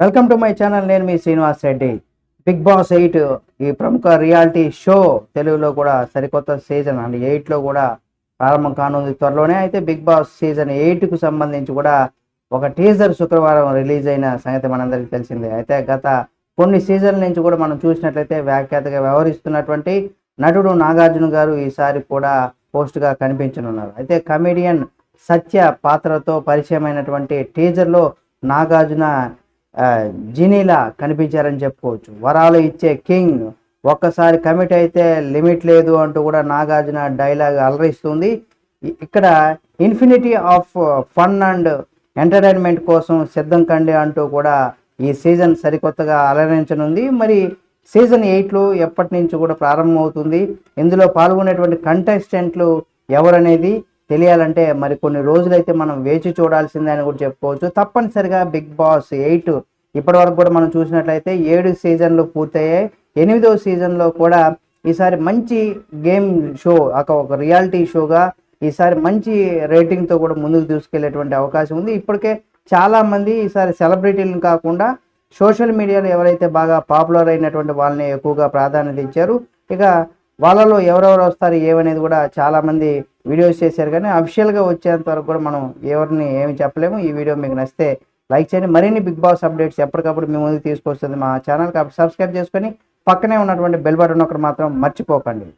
Welcome to my channel నేను మీ Srinivas Reddy. Bigg Boss eight ఈ ప్రముఖ రియాలిటీ షో తెలుగులో కూడా సరికొత్త సీజన్ అండ్ ఎయిట్లో కూడా ప్రారంభం కానుంది త్వరలోనే. అయితే బిగ్ బాస్ సీజన్ ఎయిట్కు సంబంధించి కూడా ఒక టీజర్ శుక్రవారం రిలీజ్ అయిన సంగతి మనందరికీ తెలిసిందే. అయితే గత కొన్ని సీజన్ల నుంచి కూడా మనం చూసినట్లయితే వ్యాఖ్యాతగా వ్యవహరిస్తున్నటువంటి నటుడు నాగార్జున గారు ఈసారి కూడా పోస్ట్గా కనిపించనున్నారు. అయితే కమెడియన్ సత్య పాత్రతో పరిచయమైనటువంటి టీజర్లో నాగార్జున జినీలా కనిపించారని చెప్పుకోవచ్చు. వరాలు ఇచ్చే కింగ్ ఒక్కసారి కమిట్ అయితే లిమిట్ లేదు అంటూ కూడా నాగార్జున డైలాగ్ అలరిస్తుంది. ఇక్కడ infinity of fun and entertainment కోసం సిద్ధం కండి అంటూ కూడా ఈ సీజన్ సరికొత్తగా అలరించనుంది. మరి సీజన్ ఎయిట్లో ఎప్పటి నుంచి కూడా ప్రారంభమవుతుంది. ఇందులో పాల్గొనేటువంటి కంటెస్టెంట్లు ఎవరనేది తెలియాలంటే మరి కొన్ని రోజులైతే మనం వేచి చూడాల్సిందే అని కూడా చెప్పుకోవచ్చు. తప్పనిసరిగా బిగ్ బాస్ ఎయిట్ ఇప్పటి వరకు కూడా మనం చూసినట్లయితే ఏడు సీజన్లు పూర్తయ్యాయి. ఎనిమిదో సీజన్లో కూడా ఈసారి మంచి గేమ్ షో ఒక ఒక రియాలిటీ షోగా ఈసారి మంచి రేటింగ్తో కూడా ముందుకు తీసుకెళ్ళేటువంటి అవకాశం ఉంది. ఇప్పటికే చాలామంది ఈసారి సెలబ్రిటీలను కాకుండా సోషల్ మీడియాలో ఎవరైతే బాగా పాపులర్ అయినటువంటి వాళ్ళని ఎక్కువగా ప్రాధాన్యత ఇచ్చారు ఇక వాళ్ళలో ఎవరెవరు వస్తారు ఏమనేది కూడా చాలామంది వీడియోస్ చేశారు కానీ అఫిషియల్గా వచ్చేంత వరకు కూడా మనం ఎవరిని ఏమి చెప్పలేము. ఈ వీడియో మీకు నచ్చితే లైక్ చేయండి. మరిన్ని బిగ్ బాస్ అప్డేట్స్ ఎప్పటికప్పుడు మీ ముందుకు తీసుకొస్తుంది మా ఛానల్. సబ్స్క్రైబ్ చేసుకొని పక్కనే ఉన్నటువంటి బెల్ బటన్ ఒకటి మాత్రం మర్చిపోకండి.